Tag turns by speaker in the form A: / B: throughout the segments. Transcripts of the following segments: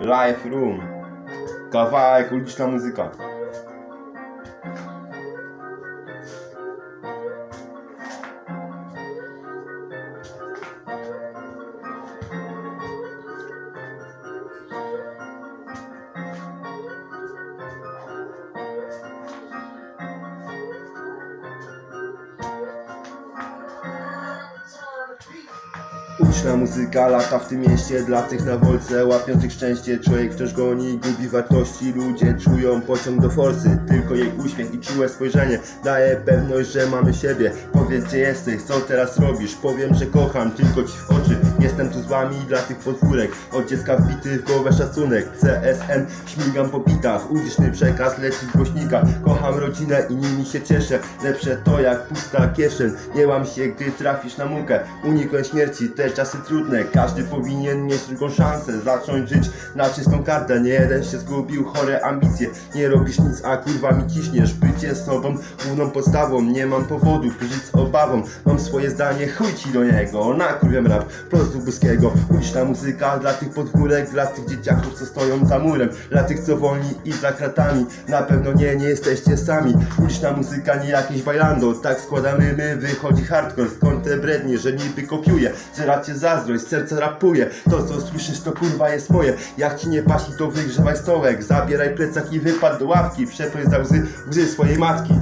A: Live Room. Kawałek, uliczna muzyka. Uliczna muzyka lata w tym mieście Dla tych na wolce łapiących szczęście. Człowiek wciąż goni, gubi wartości Ludzie czują pociąg do forsy. Tylko jej uśmiech i czułe spojrzenie Daje pewność, że mamy siebie. Powiedz gdzie jesteś, co teraz robisz? Powiem, że kocham tylko ci w oczy. Jestem tu z wami dla tych podwórek. Od dziecka wbity w głowę szacunek. CSM, śmigam po bitach. Uliczny przekaz leci w głośnikach. Kocham rodzinę i nimi się cieszę. Lepsze to jak pusta kieszeń. Nie łam się, gdy trafisz na mukę. Unikłem śmierci, czasy trudne Każdy powinien mieć drugą szansę Zacząć żyć na czystą kartę. Nie jeden się zgubił, chore ambicje. Nie robisz nic, a kurwa mi ciśniesz. Bycie sobą, główną podstawą. Nie mam powodu, by żyć z obawą. Mam swoje zdanie, chuj ci do niego. Nakurwiam rap, prosto Buskiego Uliczna muzyka dla tych podwórek Dla tych dzieciaków, co stoją za murem. Dla tych, co wolni i za kratami. Na pewno nie, nie jesteście sami. Uliczna muzyka, nie jakieś bailando Tak składamy my, wychodzi hardcore. Skąd te brednie, że niby kopiuję Zeracie zazdrość, serce rapuje. To co słyszysz to kurwa jest moje. Jak ci nie pasi to wygrzewaj stołek. Zabieraj plecak i wypad do ławki. Przeproś za łzy, łzy swojej matki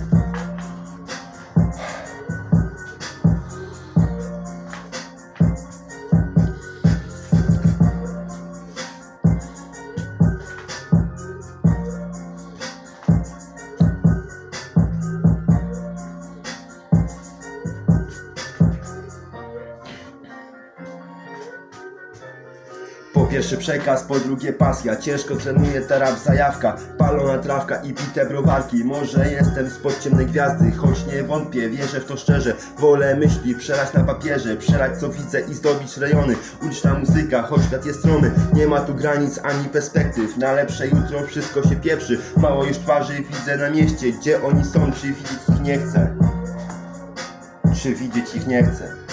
A: Po pierwsze przekaz, po drugie pasja Ciężko trenuję terap zajawka. Palona trawka i pite browarki. Może jestem spod ciemnej gwiazdy Choć nie wątpię, wierzę w to szczerze. Wolę myśli przelać na papierze Przelać co widzę i zdobić rejony. Uliczna muzyka, choć świat jest strony. Nie ma tu granic ani perspektyw. Na lepsze jutro wszystko się pieprzy. Mało już twarzy widzę na mieście Gdzie oni są, czy widzieć ich nie chcę? Czy widzieć ich nie chcę